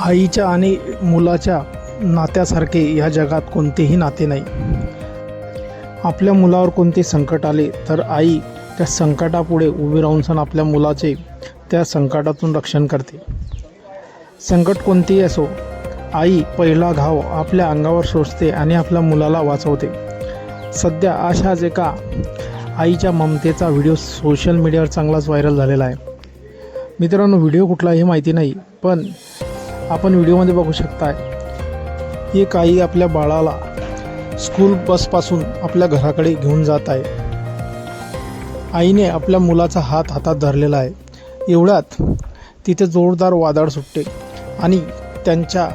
आईच्या आणि मुलाच्या नात्यासारखे या जगात कोणतेही नाते नाही. आपल्या मुलावर कोणते संकट आले तर आई त्या संकटापुढे उभी राहून सण आपल्या मुलाचे त्या संकटातून रक्षण करते. संकट कोणतेही असो आई पहिला घाव आपल्या अंगावर सोसते आणि आपल्या मुलाला वाचवते. सध्या अशाच एका आईच्या ममतेचा व्हिडिओ सोशल मीडियावर चांगलाच व्हायरल झालेला आहे. मित्रांनो व्हिडिओ कुठला हे माहिती नाही पण आपण व्हिडिओमध्ये बघू शकता एक आई आपल्या बाळाला स्कूल बसपासून आपल्या घराकडे घेऊन जात आहे. आईने आपल्या मुलाचा हात हातात धरलेला आहे. एवढ्यात तिथे जोरदार वादळ सुटते आणि त्यांच्या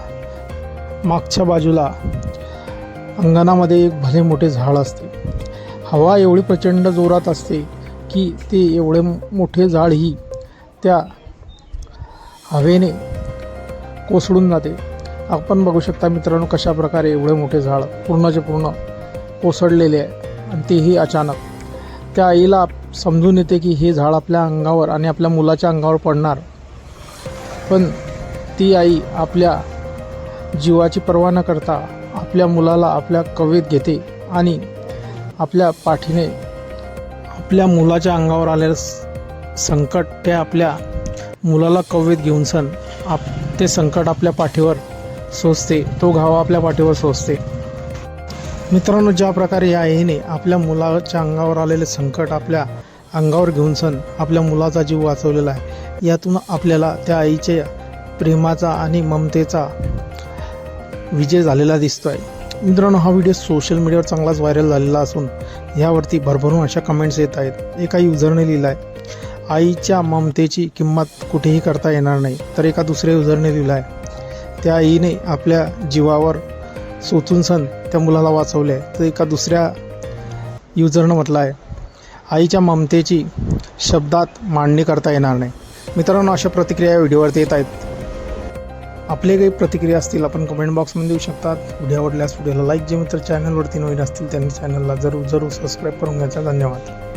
मागच्या बाजूला अंगणामध्ये एक भले मोठे झाड असते. हवा एवढी प्रचंड जोरात असते की ते एवढे मोठे झाडही त्या हवेने कोसळून जाते. आपण बघू शकता मित्रांनो कशा प्रकारे एवढे मोठे झाड पूर्णचे पूर्ण कोसळलेले आहे आणि तेही अचानक. त्या आईला समजून येते की हे झाड आपल्या अंगावर आणि आपल्या मुलाच्या अंगावर पडणार. पण ती आई आपल्या जीवाची पर्वा न करता आपल्या मुलाला आपल्या कवेत घेते आणि आपल्या पाठीने आपल्या मुलाच्या अंगावर आलेलं संकट ते आपल्या मुलाला कवेत घेऊन सण आप ते संकट आपल्या पाठीवर सोसते तो घाव आपल्या पाठीवर सोसते. मित्रांनो ज्या प्रकारे या आईने आपल्या मुलाच्या अंगावर आलेले संकट आपल्या अंगावर घेऊन सण आपल्या मुलाचा जीव वाचवलेला आहे यातून आपल्याला त्या आईच्या प्रेमाचा आणि ममतेचा विजय झालेला दिसतोय. मित्रांनो हा व्हिडिओ सोशल मीडियावर चांगलाच व्हायरल झालेला असून यावरती भरभरून अशा कमेंट्स येत आहेत. एका युजरने लिहिला आहे आईच्या ममतेची किंमत कुठेही करता येणार नाही. तर एका दुसऱ्या युजरने लिहिलं आहे त्या आईने आपल्या जीवावर सोचून सण त्या मुलाला वाचवले आहे तर एका दुसऱ्या युजरनं म्हटलं आहे आईच्या ममतेची शब्दात मांडणी करता येणार नाही. मित्रांनो अशा प्रतिक्रिया या व्हिडिओवरती येत आहेत. आपले काही प्रतिक्रिया असतील आपण कमेंट बॉक्समध्ये देऊ शकतात. व्हिडिओ आवडल्यास व्हिडिओला लाईक जे मित्र चॅनलवरती नवीन असतील त्यांनी चॅनलला जरूर जरूर सबस्क्राईब करून घ्यायचा. धन्यवाद.